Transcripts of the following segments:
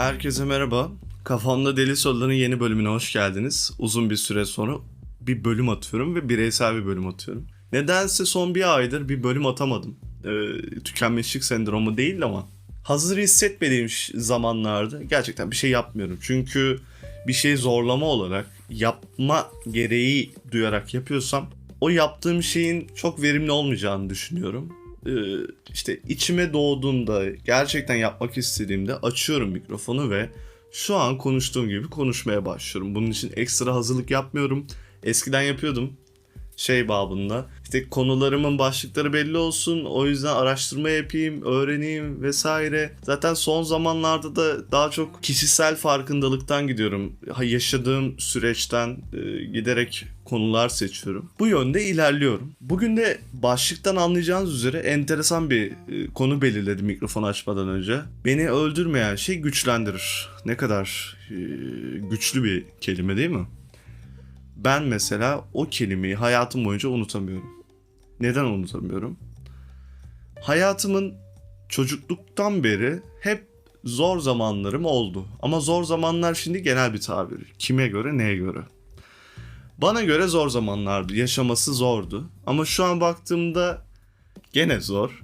Herkese merhaba. Kafamda Deli Soruların yeni bölümüne hoş geldiniz. Uzun bir süre sonra bir bölüm atıyorum ve bireysel bir bölüm atıyorum. Nedense son bir aydır bir bölüm atamadım. Ee, tükenmişlik sendromu değil ama hazır hissetmediğim zamanlarda gerçekten bir şey yapmıyorum. Çünkü bir şey zorlama olarak yapma gereği duyarak yapıyorsam o yaptığım şeyin çok verimli olmayacağını düşünüyorum. Ee, işte içime doğduğunda gerçekten yapmak istediğimde açıyorum mikrofonu ve şu an konuştuğum gibi konuşmaya başlıyorum. Bunun için ekstra hazırlık yapmıyorum. Eskiden yapıyordum şey babında. İşte konularımın başlıkları belli olsun. O yüzden araştırma yapayım, öğreneyim vesaire. Zaten son zamanlarda da daha çok kişisel farkındalıktan gidiyorum. Yaşadığım süreçten e, giderek konular seçiyorum. Bu yönde ilerliyorum. Bugün de başlıktan anlayacağınız üzere enteresan bir e, konu belirledim mikrofon açmadan önce. Beni öldürmeyen şey güçlendirir. Ne kadar e, güçlü bir kelime değil mi? Ben mesela o kelimeyi hayatım boyunca unutamıyorum. Neden unutamıyorum? Hayatımın çocukluktan beri hep zor zamanlarım oldu. Ama zor zamanlar şimdi genel bir tabir. Kime göre, neye göre? Bana göre zor zamanlardı. Yaşaması zordu. Ama şu an baktığımda gene zor.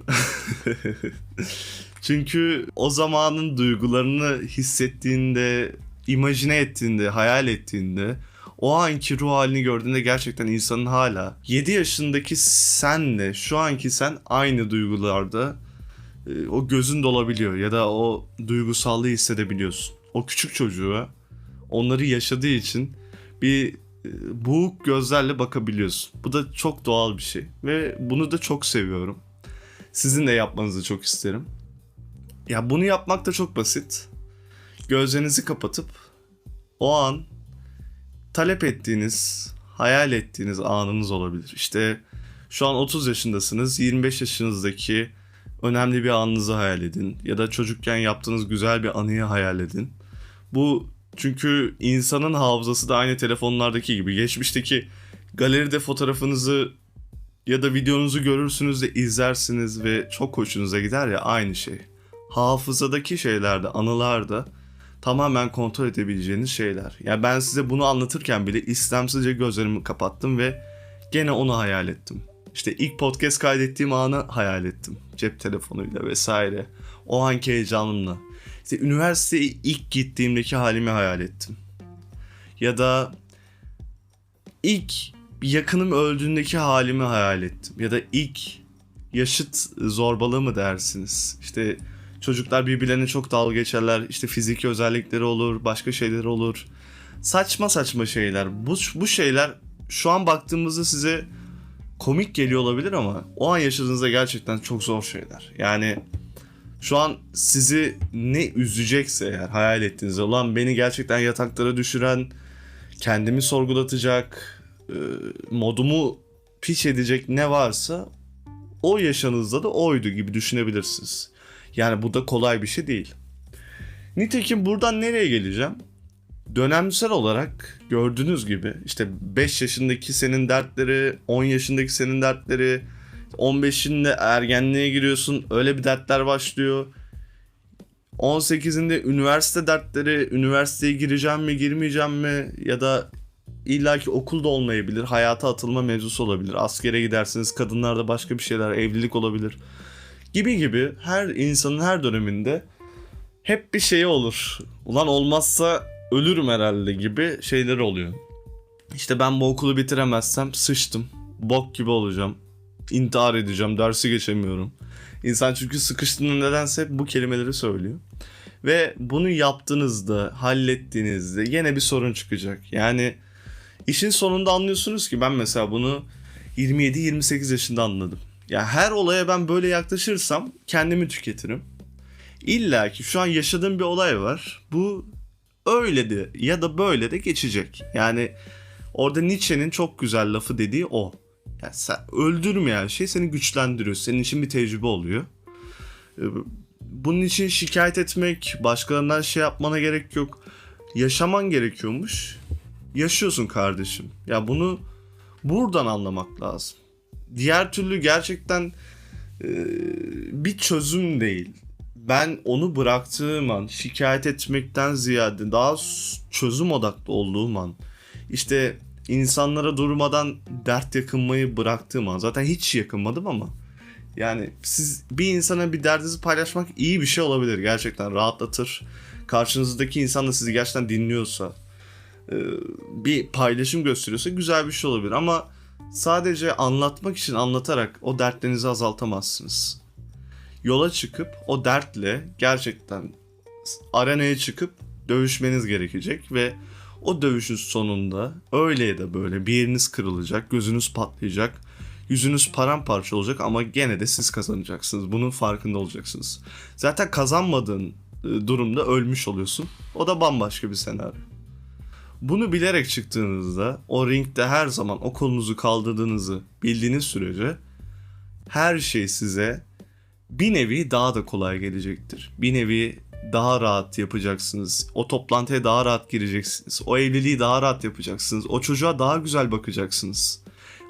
Çünkü o zamanın duygularını hissettiğinde, imajine ettiğinde, hayal ettiğinde o anki ruh halini gördüğünde gerçekten insanın hala 7 yaşındaki senle şu anki sen aynı duygularda e, o gözün dolabiliyor ya da o duygusallığı hissedebiliyorsun. O küçük çocuğa onları yaşadığı için bir e, boğuk gözlerle bakabiliyorsun. Bu da çok doğal bir şey ve bunu da çok seviyorum. Sizin de yapmanızı çok isterim. Ya bunu yapmak da çok basit. Gözlerinizi kapatıp o an talep ettiğiniz, hayal ettiğiniz anınız olabilir. İşte şu an 30 yaşındasınız, 25 yaşınızdaki önemli bir anınızı hayal edin ya da çocukken yaptığınız güzel bir anıyı hayal edin. Bu çünkü insanın hafızası da aynı telefonlardaki gibi geçmişteki galeride fotoğrafınızı ya da videonuzu görürsünüz de izlersiniz ve çok hoşunuza gider ya aynı şey. Hafızadaki şeylerde, anılarda tamamen kontrol edebileceğiniz şeyler. Yani ben size bunu anlatırken bile istemsizce gözlerimi kapattım ve gene onu hayal ettim. İşte ilk podcast kaydettiğim anı hayal ettim. Cep telefonuyla vesaire. O anki heyecanımla. İşte üniversiteye ilk gittiğimdeki halimi hayal ettim. Ya da ilk yakınım öldüğündeki halimi hayal ettim. Ya da ilk yaşıt zorbalığı mı dersiniz? İşte Çocuklar birbirlerine çok dalga geçerler. İşte fiziki özellikleri olur, başka şeyler olur. Saçma saçma şeyler. Bu, bu şeyler şu an baktığımızda size komik geliyor olabilir ama o an yaşadığınızda gerçekten çok zor şeyler. Yani şu an sizi ne üzecekse eğer hayal ettiğinizde ulan beni gerçekten yataklara düşüren, kendimi sorgulatacak, e, modumu piç edecek ne varsa o yaşanızda da oydu gibi düşünebilirsiniz. Yani bu da kolay bir şey değil. Nitekim buradan nereye geleceğim? Dönemsel olarak gördüğünüz gibi işte 5 yaşındaki senin dertleri, 10 yaşındaki senin dertleri, 15'inde ergenliğe giriyorsun öyle bir dertler başlıyor. 18'inde üniversite dertleri, üniversiteye gireceğim mi girmeyeceğim mi ya da illaki okulda olmayabilir, hayata atılma mevzusu olabilir. Askere gidersiniz, kadınlarda başka bir şeyler, evlilik olabilir gibi gibi her insanın her döneminde hep bir şey olur. Ulan olmazsa ölürüm herhalde gibi şeyler oluyor. İşte ben bu okulu bitiremezsem sıçtım. Bok gibi olacağım. İntihar edeceğim. Dersi geçemiyorum. İnsan çünkü sıkıştığında nedense hep bu kelimeleri söylüyor. Ve bunu yaptığınızda, hallettiğinizde yine bir sorun çıkacak. Yani işin sonunda anlıyorsunuz ki ben mesela bunu 27-28 yaşında anladım. Ya her olaya ben böyle yaklaşırsam kendimi tüketirim. İlla ki şu an yaşadığım bir olay var. Bu öyle de ya da böyle de geçecek. Yani orada Nietzsche'nin çok güzel lafı dediği o. Yani sen öldürmeyen şey seni güçlendiriyor. Senin için bir tecrübe oluyor. Ee, Bunun için şikayet etmek, başkalarından şey yapmana gerek yok. Yaşaman gerekiyormuş. Yaşıyorsun kardeşim. Ya bunu buradan anlamak lazım diğer türlü gerçekten e, bir çözüm değil. ben onu bıraktığım an şikayet etmekten ziyade daha çözüm odaklı olduğum an işte insanlara durmadan dert yakınmayı bıraktığım an zaten hiç yakınmadım ama yani siz bir insana bir derdinizi paylaşmak iyi bir şey olabilir gerçekten rahatlatır. Karşınızdaki insan da sizi gerçekten dinliyorsa e, bir paylaşım gösteriyorsa güzel bir şey olabilir ama sadece anlatmak için anlatarak o dertlerinizi azaltamazsınız. Yola çıkıp o dertle gerçekten arenaya çıkıp dövüşmeniz gerekecek ve o dövüşün sonunda öyle ya da böyle bir yeriniz kırılacak, gözünüz patlayacak, yüzünüz paramparça olacak ama gene de siz kazanacaksınız. Bunun farkında olacaksınız. Zaten kazanmadığın e, durumda ölmüş oluyorsun. O da bambaşka bir senaryo. Bunu bilerek çıktığınızda o ringde her zaman o kolunuzu kaldırdığınızı bildiğiniz sürece her şey size bir nevi daha da kolay gelecektir. Bir nevi daha rahat yapacaksınız. O toplantıya daha rahat gireceksiniz. O evliliği daha rahat yapacaksınız. O çocuğa daha güzel bakacaksınız.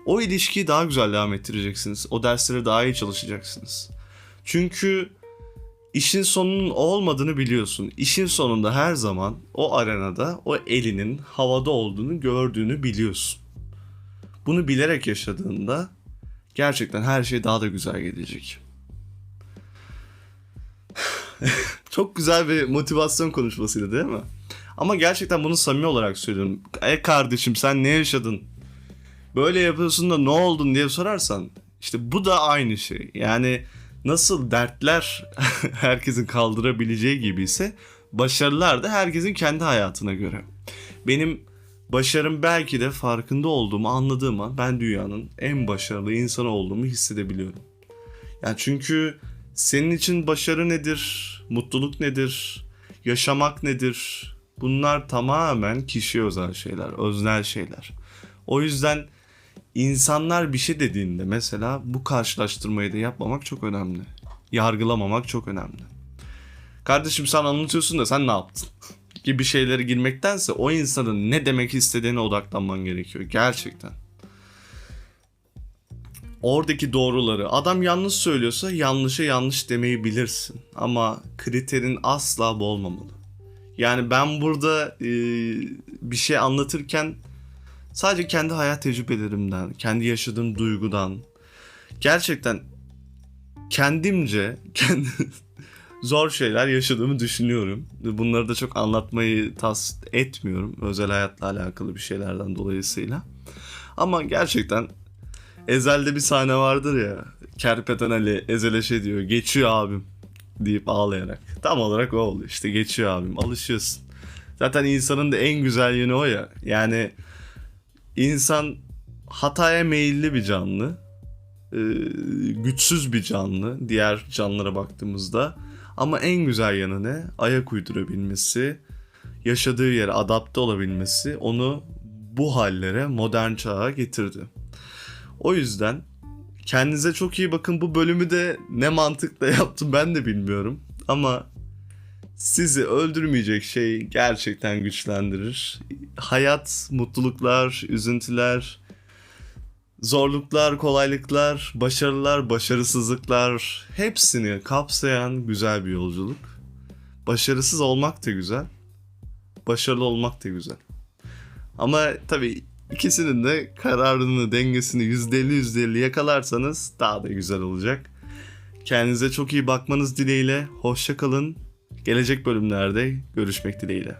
O ilişkiyi daha güzel devam ettireceksiniz. O derslere daha iyi çalışacaksınız. Çünkü işin sonunun olmadığını biliyorsun. İşin sonunda her zaman o arenada o elinin havada olduğunu gördüğünü biliyorsun. Bunu bilerek yaşadığında gerçekten her şey daha da güzel gelecek. Çok güzel bir motivasyon konuşmasıydı değil mi? Ama gerçekten bunu samimi olarak söylüyorum. E kardeşim sen ne yaşadın? Böyle yapıyorsun da ne oldun diye sorarsan işte bu da aynı şey. Yani nasıl dertler herkesin kaldırabileceği gibi ise başarılar da herkesin kendi hayatına göre. Benim başarım belki de farkında olduğumu anladığım an ben dünyanın en başarılı insanı olduğumu hissedebiliyorum. Yani çünkü senin için başarı nedir? Mutluluk nedir? Yaşamak nedir? Bunlar tamamen kişiye özel şeyler, öznel şeyler. O yüzden insanlar bir şey dediğinde mesela bu karşılaştırmayı da yapmamak çok önemli. Yargılamamak çok önemli. Kardeşim sen anlatıyorsun da sen ne yaptın? gibi şeylere girmektense o insanın ne demek istediğine odaklanman gerekiyor gerçekten. Oradaki doğruları adam yanlış söylüyorsa yanlışa yanlış demeyi bilirsin ama kriterin asla bu olmamalı. Yani ben burada e, bir şey anlatırken sadece kendi hayat tecrübelerimden, kendi yaşadığım duygudan gerçekten kendimce kendi zor şeyler yaşadığımı düşünüyorum. Bunları da çok anlatmayı tas etmiyorum özel hayatla alakalı bir şeylerden dolayısıyla. Ama gerçekten Ezel'de bir sahne vardır ya. Kerpeten Ali Ezel'e şey diyor. Geçiyor abim deyip ağlayarak. Tam olarak o oluyor işte geçiyor abim. Alışıyorsun. Zaten insanın da en güzel yönü o ya. Yani insan hataya meyilli bir canlı. Ee, güçsüz bir canlı diğer canlılara baktığımızda. Ama en güzel yanı ne? Ayak uydurabilmesi, yaşadığı yere adapte olabilmesi onu bu hallere, modern çağa getirdi. O yüzden kendinize çok iyi bakın. Bu bölümü de ne mantıkla yaptım ben de bilmiyorum. Ama sizi öldürmeyecek şey gerçekten güçlendirir. Hayat, mutluluklar, üzüntüler, zorluklar, kolaylıklar, başarılar, başarısızlıklar hepsini kapsayan güzel bir yolculuk. Başarısız olmak da güzel. Başarılı olmak da güzel. Ama tabii ikisinin de kararını, dengesini %50 %50 yakalarsanız daha da güzel olacak. Kendinize çok iyi bakmanız dileğiyle. Hoşça kalın. Gelecek bölümlerde görüşmek dileğiyle.